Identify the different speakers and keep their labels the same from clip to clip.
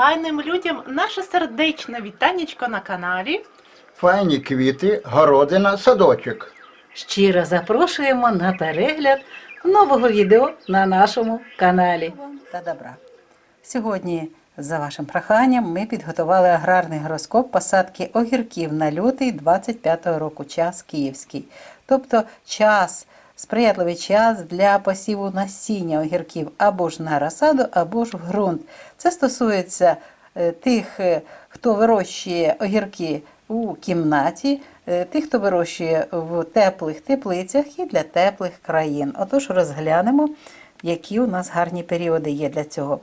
Speaker 1: файним людям наше сердечне вітанечко на каналі.
Speaker 2: Файні квіти, городина, садочок.
Speaker 3: Щиро запрошуємо на перегляд нового відео на нашому каналі. Та добра. Сьогодні, за вашим проханням, ми підготували аграрний гороскоп посадки огірків на лютий 25-го року, час київський. Тобто час, сприятливий час для посіву насіння огірків або ж на розсаду, або ж в ґрунт. Це стосується е, тих, е, хто вирощує огірки у кімнаті, е, тих, хто вирощує в теплих теплицях і для теплих країн. Отож, розглянемо, які у нас гарні періоди є для цього.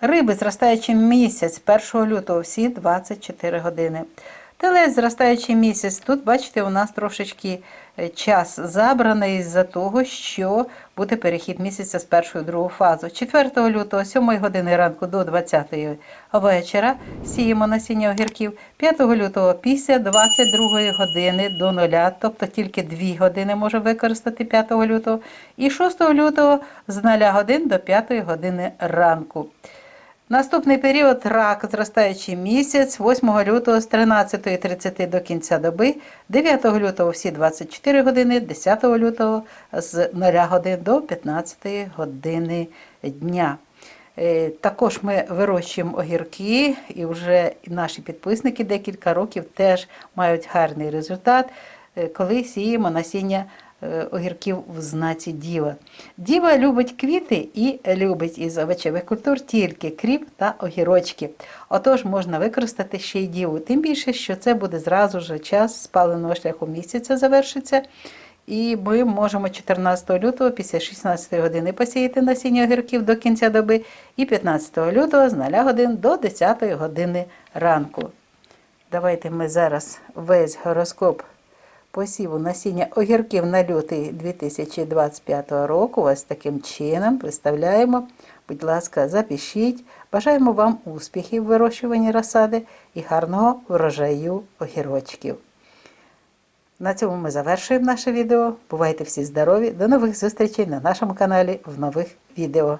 Speaker 3: Риби, зростаючий місяць 1 лютого, всі 24 години. Телець, зростаючий місяць, тут, бачите, у нас трошечки е, час забраний з-за того, що буде перехід місяця з першої в другу фазу. 4 лютого, 7 години ранку до 20 вечора сіємо насіння огірків. 5 лютого після 22 години до 0, тобто тільки 2 години може використати 5 лютого. І 6 лютого з 0 годин до 5 години ранку. Наступний період рак, зростаючий місяць, 8 лютого з 13.30 до кінця доби, 9 лютого всі 24 години, 10 лютого з 0 годин до 15 години дня. Е, Також ми вирощуємо огірки, і вже наші підписники декілька років теж мають гарний результат, е, коли сіємо насіння огірків в знаці діва. Діва любить квіти і любить із овочевих культур тільки кріп та огірочки. Отож можна використати ще й діву. Тим більше, що це буде зразу ж час спаленого шляху місяця завершиться. І ми можемо 14 лютого після 16 години посіяти насіння огірків до кінця доби і 15 лютого з 0 годин до 10 години ранку. Давайте ми зараз весь гороскоп посіву насіння огірків на лютий 2025 року ось таким чином представляємо. Будь ласка, запишіть. Бажаємо вам успіхів в вирощуванні розсади і гарного врожаю огірочків. На цьому ми завершуємо наше відео. Бувайте всі здорові! До нових зустрічей на нашому каналі в нових відео.